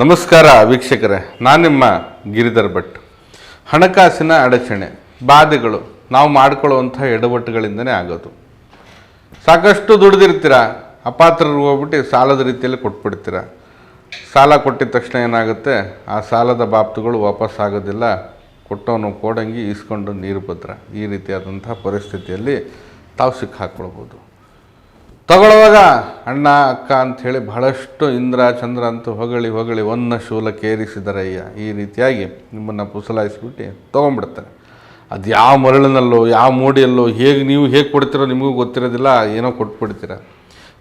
ನಮಸ್ಕಾರ ವೀಕ್ಷಕರೇ, ನಾನು ನಿಮ್ಮ ಗಿರಿಧರ್ ಭಟ್. ಹಣಕಾಸಿನ ಅಡಚಣೆ, ಬಾಧೆಗಳು, ನಾವು ಮಾಡ್ಕೊಳ್ಳುವಂಥ ಎಡವಟ್ಟುಗಳಿಂದನೇ ಆಗೋದು. ಸಾಕಷ್ಟು ದುಡ್ದಿರ್ತೀರ, ಅಪಾತ್ರರು ಹೋಗ್ಬಿಟ್ಟು ಸಾಲದ ರೀತಿಯಲ್ಲಿ ಕೊಟ್ಬಿಡ್ತೀರ. ಸಾಲ ಕೊಟ್ಟಿದ ತಕ್ಷಣ ಏನಾಗುತ್ತೆ, ಆ ಸಾಲದ ಬಾಪ್ತುಗಳು ವಾಪಸ್ ಆಗೋದಿಲ್ಲ, ಕೊಟ್ಟವನು ಕೋಡಂಗಿ ಈಸ್ಕೊಂಡು ನೀರು ಈ ರೀತಿಯಾದಂಥ ಪರಿಸ್ಥಿತಿಯಲ್ಲಿ ತಾವು ಸಿಕ್ಕಾಕ್ಕೊಳ್ಬೋದು. ತಗೊಳ್ಳುವಾಗ, ಅಣ್ಣ, ಅಕ್ಕ ಅಂಥೇಳಿ ಬಹಳಷ್ಟು ಇಂದ್ರ, ಚಂದ್ರ ಅಂತ ಹೊಗಳಿ ಹೊಗಳಿ ಒನ್ನ ಶೂಲಕ್ಕೇರಿಸಿದರಯ್ಯ ಈ ರೀತಿಯಾಗಿ ನಿಮ್ಮನ್ನು ಪುಸಲಾಯಿಸ್ಬಿಟ್ಟು ತೊಗೊಂಡ್ಬಿಡ್ತಾರೆ. ಅದು ಯಾವ ಮರಳಿನಲ್ಲೋ, ಯಾವ ಮೂಡಿಯಲ್ಲೋ, ಹೇಗೆ ನೀವು ಹೇಗೆ ಕೊಡ್ತೀರೋ ನಿಮಗೂ ಗೊತ್ತಿರೋದಿಲ್ಲ, ಏನೋ ಕೊಟ್ಬಿಡ್ತೀರ.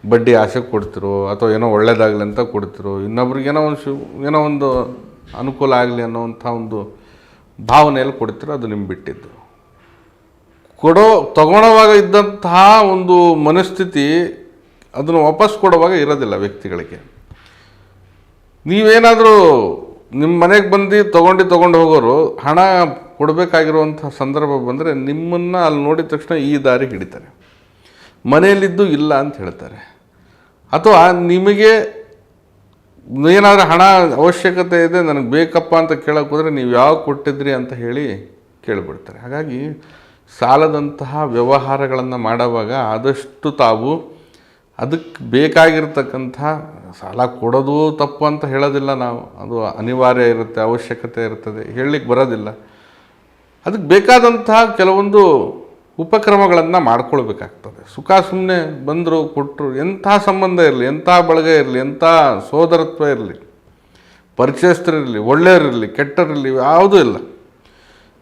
ಬಡ್ಡಿ ಆಸೆ ಕೊಡ್ತಿರೋ, ಅಥವಾ ಏನೋ ಒಳ್ಳೇದಾಗಲಿ ಅಂತ ಕೊಡ್ತಿರೋ, ಇನ್ನೊಬ್ರಿಗೆ ಏನೋ ಒಂದು ಏನೋ ಒಂದು ಅನುಕೂಲ ಆಗಲಿ ಅನ್ನೋವಂಥ ಒಂದು ಭಾವನೆಯಲ್ಲಿ ಕೊಡ್ತಿರೋ ಅದು ನಿಮ್ಗೆ ಬಿಟ್ಟಿದ್ದು. ಕೊಡೋ ತಗೊಳ್ಳೋವಾಗ ಇದ್ದಂತಹ ಒಂದು ಮನಸ್ಥಿತಿ ಅದನ್ನು ವಾಪಸ್ ಕೊಡುವಾಗ ಇರೋದಿಲ್ಲ ವ್ಯಕ್ತಿಗಳಿಗೆ. ನೀವೇನಾದರೂ ನಿಮ್ಮ ಮನೆಗೆ ಬಂದು ತೊಗೊಂಡು ತೊಗೊಂಡು ಹೋಗೋರು, ಹಣ ಕೊಡಬೇಕಾಗಿರುವಂಥ ಸಂದರ್ಭ ಬಂದರೆ ನಿಮ್ಮನ್ನು ಅಲ್ಲಿ ನೋಡಿದ ತಕ್ಷಣ ಈ ದಾರಿ ಹಿಡಿತಾರೆ. ಮನೆಯಲ್ಲಿದ್ದು ಇಲ್ಲ ಅಂತ ಹೇಳ್ತಾರೆ. ಅಥವಾ ನಿಮಗೆ ಏನಾದರೂ ಹಣ ಅವಶ್ಯಕತೆ ಇದೆ, ನನಗೆ ಬೇಕಪ್ಪ ಅಂತ ಕೇಳೋಕೆ ಹೋದರೆ ನೀವು ಯಾವಾಗ ಕೊಟ್ಟಿದ್ರಿ ಅಂತ ಹೇಳಿ ಕೇಳಿಬಿಡ್ತಾರೆ. ಹಾಗಾಗಿ ಸಾಲದಂತಹ ವ್ಯವಹಾರಗಳನ್ನು ಮಾಡುವಾಗ ಆದಷ್ಟು ತಾವು ಅದಕ್ಕೆ ಬೇಕಾಗಿರ್ತಕ್ಕಂಥ ಸಾಲ ಕೊಡೋದು ತಪ್ಪು ಅಂತ ಹೇಳೋದಿಲ್ಲ ನಾವು. ಅದು ಅನಿವಾರ್ಯ ಇರುತ್ತೆ, ಅವಶ್ಯಕತೆ ಇರ್ತದೆ ಹೇಳಲಿಕ್ಕೆ ಬರೋದಿಲ್ಲ. ಅದಕ್ಕೆ ಬೇಕಾದಂತಹ ಕೆಲವೊಂದು ಉಪಕ್ರಮಗಳನ್ನು ಮಾಡ್ಕೊಳ್ಬೇಕಾಗ್ತದೆ. ಸುಖ ಸುಮ್ಮನೆ ಬಂದರು ಕೊಟ್ಟರು ಎಂಥ ಸಂಬಂಧ ಇರಲಿ, ಎಂಥ ಬಳಗ ಇರಲಿ, ಎಂಥ ಸೋದರತ್ವ ಇರಲಿ, ಪರಿಚಯಸ್ಥರಿರಲಿ ಒಳ್ಳೆಯರಿರಲಿ ಕೆಟ್ಟರಿರಲಿ ಯಾವುದೂ ಇಲ್ಲ.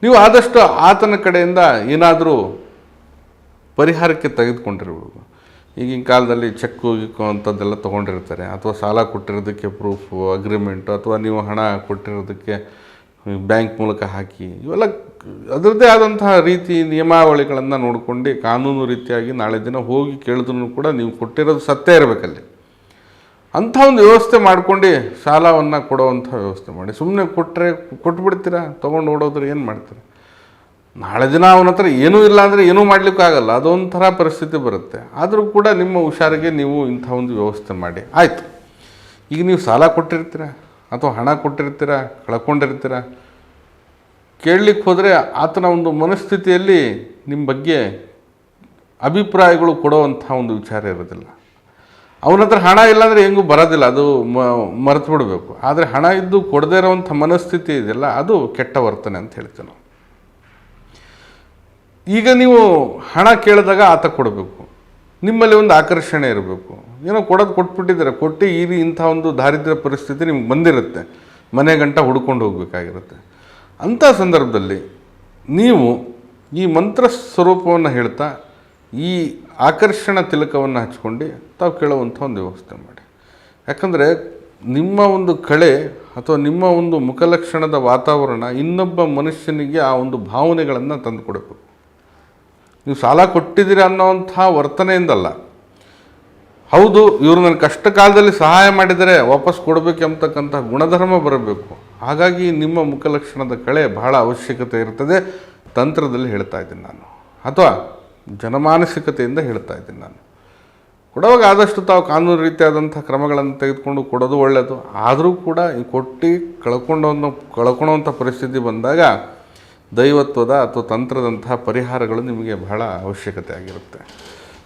ನೀವು ಆದಷ್ಟು ಆತನ ಕಡೆಯಿಂದ ಏನಾದರೂ ಪರಿಹಾರಕ್ಕೆ ತೆಗೆದುಕೊಂಡಿರ್ಬೇಕು. ಈಗಿನ ಕಾಲದಲ್ಲಿ ಚೆಕ್ಕು ಗಿಕ್ಕು ಅಂಥದ್ದೆಲ್ಲ ತೊಗೊಂಡಿರ್ತಾರೆ. ಅಥವಾ ಸಾಲ ಕೊಟ್ಟಿರೋದಕ್ಕೆ ಪ್ರೂಫು ಅಗ್ರಿಮೆಂಟು ಅಥವಾ ನೀವು ಹಣ ಕೊಟ್ಟಿರೋದಕ್ಕೆ ಬ್ಯಾಂಕ್ ಮೂಲಕ ಹಾಕಿ. ಇವೆಲ್ಲ ಅದರದ್ದೇ ಆದಂತಹ ರೀತಿ ನಿಯಮಾವಳಿಗಳನ್ನು ನೋಡ್ಕೊಂಡು ಕಾನೂನು ರೀತಿಯಾಗಿ ನಾಳೆ ದಿನ ಹೋಗಿ ಕೇಳಿದ್ರು ಕೂಡ ನೀವು ಕೊಟ್ಟಿರೋದು ಸತ್ಯ ಇರಬೇಕಲ್ಲಿ. ಅಂಥ ಒಂದು ವ್ಯವಸ್ಥೆ ಮಾಡ್ಕೊಂಡು ಸಾಲವನ್ನು ಕೊಡುವಂಥ ವ್ಯವಸ್ಥೆ ಮಾಡಿ. ಸುಮ್ಮನೆ ಕೊಟ್ಟರೆ ಕೊಟ್ಬಿಡ್ತೀರಾ? ತೊಗೊಂಡು ಓಡೋದ್ರೆ ಏನು ಮಾಡ್ತೀರಾ? ನಾಳೆ ದಿನ ಅವನ ಹತ್ರ ಏನೂ ಇಲ್ಲ ಅಂದರೆ ಏನೂ ಮಾಡಲಿಕ್ಕಾಗಲ್ಲ ಅದೊಂಥರ ಪರಿಸ್ಥಿತಿ ಬರುತ್ತೆ. ಆದರೂ ಕೂಡ ನಿಮ್ಮ ಹುಷಾರಿಗೆ ನೀವು ಇಂಥ ಒಂದು ವ್ಯವಸ್ಥೆ ಮಾಡಿ. ಆಯಿತು. ಈಗ ನೀವು ಸಾಲ ಕೊಟ್ಟಿರ್ತೀರ? ಅಥವಾ ಹಣ ಕೊಟ್ಟಿರ್ತೀರ? ಕಳ್ಕೊಂಡಿರ್ತೀರ? ಕೇಳಲಿಕ್ಕೆ ಹೋದರೆ ಆತನ ಒಂದು ಮನಸ್ಥಿತಿಯಲ್ಲಿ ನಿಮ್ಮ ಬಗ್ಗೆ ಅಭಿಪ್ರಾಯಗಳು ಕೊಡುವಂಥ ಒಂದು ವಿಚಾರ ಇರೋದಿಲ್ಲ. ಅವನ ಹತ್ರ ಹಣ ಇಲ್ಲಾಂದರೆ ಹೆಂಗೂ ಬರೋದಿಲ್ಲ, ಅದು ಮರೆತು ಬಿಡಬೇಕು. ಆದರೆ ಹಣ ಇದ್ದು ಕೊಡದೇ ಇರೋವಂಥ ಮನಸ್ಥಿತಿ ಇದೆಯಲ್ಲ, ಅದು ಕೆಟ್ಟ ವರ್ತನೆ ಅಂತ ಹೇಳ್ತೇವೆ ಈಗ ನೀವು ಹಣ ಕೇಳಿದಾಗ ಆತ ಕೊಡಬೇಕು. ನಿಮ್ಮಲ್ಲಿ ಒಂದು ಆಕರ್ಷಣೆ ಇರಬೇಕು. ಏನೋ ಕೊಡೋದು ಕೊಟ್ಬಿಟ್ಟಿದ್ದಾರೆ, ಕೊಟ್ಟು ಈ ಇಂಥ ಒಂದು ದಾರಿದ್ರ್ಯ ಪರಿಸ್ಥಿತಿ ನಿಮ್ಗೆ ಬಂದಿರುತ್ತೆ. ಮನೆ ಗಂಟ ಹುಡ್ಕೊಂಡು ಹೋಗಬೇಕಾಗಿರುತ್ತೆ. ಅಂಥ ಸಂದರ್ಭದಲ್ಲಿ ನೀವು ಈ ಮಂತ್ರ ಸ್ವರೂಪವನ್ನು ಹೇಳ್ತಾ ಈ ಆಕರ್ಷಣ ತಿಲಕವನ್ನು ಹಚ್ಕೊಂಡು ತಾವು ಕೇಳುವಂಥ ಒಂದು ವ್ಯವಸ್ಥೆ ಮಾಡಿ. ಯಾಕಂದರೆ ನಿಮ್ಮ ಒಂದು ಕಳೆ ಅಥವಾ ನಿಮ್ಮ ಒಂದು ಮುಖಲಕ್ಷಣದ ವಾತಾವರಣ ಇನ್ನೊಬ್ಬ ಮನುಷ್ಯನಿಗೆ ಆ ಒಂದು ಭಾವನೆಗಳನ್ನು ತಂದು ಕೊಡಬೇಕು. ನೀವು ಸಾಲ ಕೊಟ್ಟಿದ್ದೀರಿ ಅನ್ನೋವಂಥ ವರ್ತನೆಯಿಂದಲ್ಲ. ಹೌದು, ಇವರು ನನ್ನ ಕಷ್ಟ ಕಾಲದಲ್ಲಿ ಸಹಾಯ ಮಾಡಿದರೆ ವಾಪಸ್ ಕೊಡಬೇಕೆಂಬತಕ್ಕಂಥ ಗುಣಧರ್ಮ ಬರಬೇಕು. ಹಾಗಾಗಿ ನಿಮ್ಮ ಮುಖಲಕ್ಷಣದ ಕಳೆ ಬಹಳ ಅವಶ್ಯಕತೆ ಇರ್ತದೆ, ತಂತ್ರದಲ್ಲಿ ಹೇಳ್ತಾ ಇದ್ದೀನಿ ನಾನು. ಅಥವಾ ಜನಮಾನಸಿಕತೆಯಿಂದ ಹೇಳ್ತಾ ಇದ್ದೀನಿ ನಾನು. ಕೊಡೋವಾಗ ಆದಷ್ಟು ತಾವು ಕಾನೂನು ರೀತಿಯಾದಂಥ ಕ್ರಮಗಳನ್ನು ತೆಗೆದುಕೊಂಡು ಕೊಡೋದು ಒಳ್ಳೆಯದು ಆದರೂ ಕೂಡ ಈ ಕೊಟ್ಟು ಕಳ್ಕೊಂಡು ಕಳ್ಕೊಳ್ಳೋವಂಥ ಪರಿಸ್ಥಿತಿ ಬಂದಾಗ ದೈವತ್ವದ ಅಥವಾ ತಂತ್ರದಂತಹ ಪರಿಹಾರಗಳು ನಿಮಗೆ ಬಹಳ ಅವಶ್ಯಕತೆ ಆಗಿರುತ್ತೆ.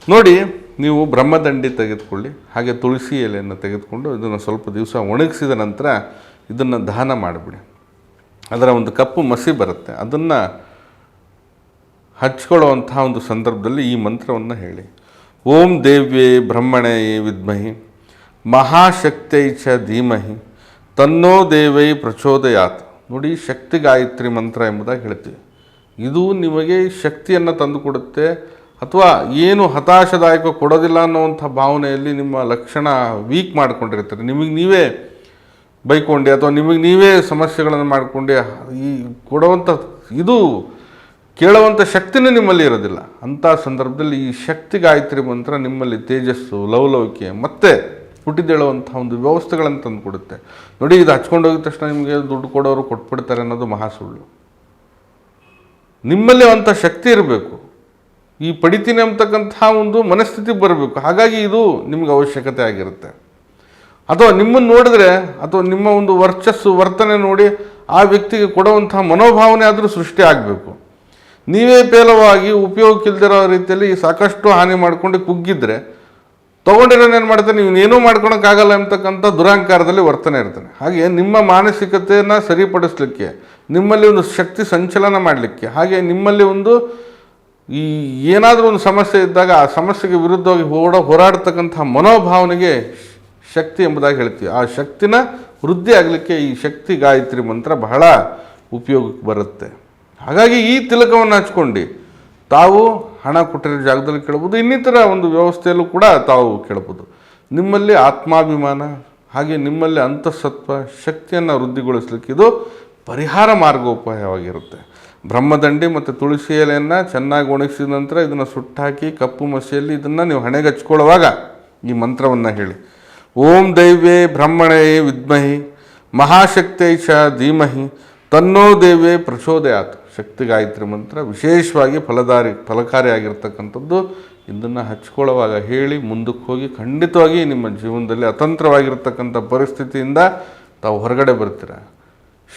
ನೋಡಿ, ನೀವು ಬ್ರಹ್ಮದಂಡಿ ತೆಗೆದುಕೊಳ್ಳಿ, ಹಾಗೆ ತುಳಸಿ ಎಲೆಯನ್ನು ತೆಗೆದುಕೊಂಡು ಇದನ್ನು ಸ್ವಲ್ಪ ದಿವಸ ಒಣಗಿಸಿದ ನಂತರ ಇದನ್ನು ದಹನ ಮಾಡಿಬಿಡಿ. ಅದರ ಒಂದು ಕಪ್ಪು ಮಸಿ ಬರುತ್ತೆ. ಅದನ್ನು ಹಚ್ಕೊಳ್ಳುವಂಥ ಒಂದು ಸಂದರ್ಭದಲ್ಲಿ ಈ ಮಂತ್ರವನ್ನು ಹೇಳಿ. ಓಂ ದೇವ್ಯೇ ಬ್ರಹ್ಮಣೇ ವಿದ್ಮಹಿ, ಮಹಾಶಕ್ತೈ ಚ ಧೀಮಹಿ, ತನ್ನೋ ದೇವೈ ಪ್ರಚೋದಯಾತ್. ನೋಡಿ, ಶಕ್ತಿ ಗಾಯತ್ರಿ ಮಂತ್ರ ಎಂಬುದಾಗಿ ಹೇಳ್ತೀವಿ. ಇದು ನಿಮಗೆ ಶಕ್ತಿಯನ್ನು ತಂದುಕೊಡುತ್ತೆ ಅಥವಾ ಏನು ಹತಾಶದಾಯಕ ಕೊಡೋದಿಲ್ಲ ಅನ್ನೋವಂಥ ಭಾವನೆಯಲ್ಲಿ ನಿಮ್ಮ ಲಕ್ಷಣ ವೀಕ್ ಮಾಡಿಕೊಂಡಿರ್ತಾರೆ. ನಿಮಗೆ ನೀವೇ ಬೈಕೊಂಡು ಅಥವಾ ನಿಮಗೆ ನೀವೇ ಸಮಸ್ಯೆಗಳನ್ನು ಮಾಡಿಕೊಂಡು, ಈ ಕೊಡುವಂಥ ಇದು ಕೇಳುವಂಥ ಶಕ್ತಿನೇ ನಿಮ್ಮಲ್ಲಿ ಇರೋದಿಲ್ಲ. ಅಂಥ ಸಂದರ್ಭದಲ್ಲಿ ಈ ಶಕ್ತಿ ಗಾಯತ್ರಿ ಮಂತ್ರ ನಿಮ್ಮಲ್ಲಿ ತೇಜಸ್ಸು, ಲವಲವಿಕೆ, ಮತ್ತೆ ಹುಟ್ಟಿದೇಳುವಂಥ ಒಂದು ವ್ಯವಸ್ಥೆಗಳನ್ನು ತಂದು ಕೊಡುತ್ತೆ ನೋಡಿ, ಇದು ಹಚ್ಕೊಂಡು ಹೋಗಿದ ತಕ್ಷಣ ನಿಮಗೆ ದುಡ್ಡು ಕೊಡೋರು ಕೊಟ್ಬಿಡ್ತಾರೆ ಅನ್ನೋದು ಮಹಾ ಸುಳ್ಳು. ನಿಮ್ಮಲ್ಲಿ ಅಂಥ ಶಕ್ತಿ ಇರಬೇಕು. ಈ ಪಡಿತೀನಿ ಅಂತಕ್ಕಂಥ ಒಂದು ಮನಸ್ಥಿತಿ ಬರಬೇಕು. ಹಾಗಾಗಿ ಇದು ನಿಮ್ಗೆ ಅವಶ್ಯಕತೆ ಆಗಿರುತ್ತೆ. ಅಥವಾ ನಿಮ್ಮನ್ನು ನೋಡಿದ್ರೆ, ಅಥವಾ ನಿಮ್ಮ ಒಂದು ವರ್ಚಸ್ಸು, ವರ್ತನೆ ನೋಡಿ ಆ ವ್ಯಕ್ತಿಗೆ ಕೊಡುವಂಥ ಮನೋಭಾವನೆ ಆದರೂ ಸೃಷ್ಟಿ ಆಗಬೇಕು. ನೀವೇ ಪೇಲವಾಗಿ ಉಪಯೋಗಕ್ಕಿಲ್ದಿರೋ ರೀತಿಯಲ್ಲಿ ಸಾಕಷ್ಟು ಹಾನಿ ಮಾಡಿಕೊಂಡು ಕುಗ್ಗಿದ್ರೆ ತೊಗೊಂಡಿರೋನು ಏನು ಮಾಡ್ತಾನೆ ಏನೂ ಮಾಡ್ಕೊಳಕ್ಕಾಗಲ್ಲ ಅಂತಕ್ಕಂಥ ದುರಹಂಕಾರದಲ್ಲಿ ವರ್ತನೆ ಇರ್ತಾನೆ ಹಾಗೆ ನಿಮ್ಮ ಮಾನಸಿಕತೆಯನ್ನು ಸರಿಪಡಿಸ್ಲಿಕ್ಕೆ, ನಿಮ್ಮಲ್ಲಿ ಒಂದು ಶಕ್ತಿ ಸಂಚಲನ ಮಾಡಲಿಕ್ಕೆ, ಹಾಗೆ ನಿಮ್ಮಲ್ಲಿ ಒಂದು ಈ ಏನಾದರೂ ಒಂದು ಸಮಸ್ಯೆ ಇದ್ದಾಗ ಆ ಸಮಸ್ಯೆಗೆ ವಿರುದ್ಧವಾಗಿ ಓಡ ಹೋರಾಡ್ತಕ್ಕಂಥ ಮನೋಭಾವನೆಗೆ ಶಕ್ತಿ ಎಂಬುದಾಗಿ ಹೇಳ್ತೀವಿ. ಆ ಶಕ್ತಿನ ವೃದ್ಧಿ ಆಗಲಿಕ್ಕೆ ಈ ಶಕ್ತಿ ಗಾಯತ್ರಿ ಮಂತ್ರ ಬಹಳ ಉಪಯೋಗಕ್ಕೆ ಬರುತ್ತೆ. ಹಾಗಾಗಿ ಈ ತಿಲಕವನ್ನು ಹಚ್ಕೊಂಡು ತಾವು ಹಣ ಕೊಟ್ಟಿರೋ ಜಾಗದಲ್ಲಿ ಕೇಳ್ಬೋದು, ಇನ್ನಿತರ ಒಂದು ವ್ಯವಸ್ಥೆಯಲ್ಲೂ ಕೂಡ ತಾವು ಕೇಳ್ಬೋದು. ನಿಮ್ಮಲ್ಲಿ ಆತ್ಮಾಭಿಮಾನ, ಹಾಗೆ ನಿಮ್ಮಲ್ಲಿ ಅಂತಃಸತ್ವ, ಶಕ್ತಿಯನ್ನು ವೃದ್ಧಿಗೊಳಿಸಲಿಕ್ಕೆ ಇದು ಪರಿಹಾರ ಮಾರ್ಗೋಪಾಯವಾಗಿರುತ್ತೆ. ಬ್ರಹ್ಮದಂಡಿ ಮತ್ತು ತುಳಸಿ ಎಲೆಯನ್ನು ಚೆನ್ನಾಗಿ ಒಣಗಿಸಿದ ನಂತರ ಇದನ್ನು ಸುಟ್ಟಾಕಿ ಕಪ್ಪು ಮಸಿಯಲ್ಲಿ ಇದನ್ನು ನೀವು ಹಣೆಗೆ ಹಚ್ಕೊಳ್ಳುವಾಗ ಈ ಮಂತ್ರವನ್ನು ಹೇಳಿ. ಓಂ ದೈವೇ ಬ್ರಹ್ಮಣೇ ವಿದ್ಮಹಿ, ಮಹಾಶಕ್ತೈ ಧೀಮಹಿ, ತನ್ನೋ ದೇವೇ ಪ್ರಚೋದಯಾತ್. ಶಕ್ತಿ ಗಾಯತ್ರಿ ಮಂತ್ರ ವಿಶೇಷವಾಗಿ ಫಲದಾರಿ ಫಲಕಾರಿಯಾಗಿರ್ತಕ್ಕಂಥದ್ದು ಇದನ್ನು ಹಚ್ಕೊಳ್ಳುವಾಗ ಹೇಳಿ ಮುಂದಕ್ಕೆ ಹೋಗಿ ಖಂಡಿತವಾಗಿ ನಿಮ್ಮ ಜೀವನದಲ್ಲಿ ಅತಂತ್ರವಾಗಿರ್ತಕ್ಕಂಥ ಪರಿಸ್ಥಿತಿಯಿಂದ ತಾವು ಹೊರಗಡೆ ಬರ್ತೀರ.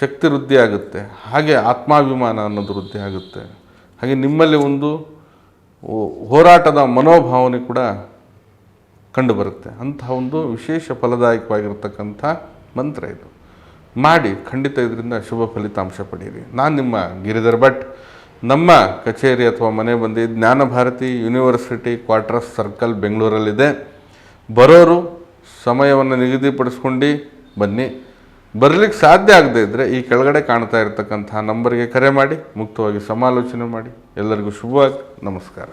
ಶಕ್ತಿ ವೃದ್ಧಿ ಆಗುತ್ತೆ. ಹಾಗೆ ಆತ್ಮಾಭಿಮಾನ ಅನ್ನೋದು ವೃದ್ಧಿ ಆಗುತ್ತೆ. ಹಾಗೆ ನಿಮ್ಮಲ್ಲಿ ಒಂದು ಹೋರಾಟದ ಮನೋಭಾವನೆ ಕೂಡ ಕಂಡುಬರುತ್ತೆ. ಅಂತಹ ಒಂದು ವಿಶೇಷ ಫಲದಾಯಕವಾಗಿರ್ತಕ್ಕಂಥ ಮಂತ್ರ ಇದು. ಮಾಡಿ ಖಂಡಿತ ಇದರಿಂದ ಶುಭ ಫಲಿತಾಂಶ ಪಡೆಯಿರಿ. ನಾನು ನಿಮ್ಮ ಗಿರಿಧರ್ ಭಟ್. ನಮ್ಮ ಕಚೇರಿ ಅಥವಾ ಮನೆ ಬಂದು Jnana Bharathi university quarters circle ಬೆಂಗಳೂರಲ್ಲಿದೆ. ಬರೋರು ಸಮಯವನ್ನು ನಿಗದಿಪಡಿಸ್ಕೊಂಡು ಬನ್ನಿ. ಬರಲಿಕ್ಕೆ ಸಾಧ್ಯ ಆಗದೇ ಇದ್ದರೆ ಈ ಕೆಳಗಡೆ ಕಾಣ್ತಾ ಇರತಕ್ಕಂತಹ ನಂಬರ್ಗೆ ಕರೆ ಮಾಡಿ, ಮುಕ್ತವಾಗಿ ಸಮಾಲೋಚನೆ ಮಾಡಿ. ಎಲ್ಲರಿಗೂ ಶುಭವಾಗಿ ನಮಸ್ಕಾರ.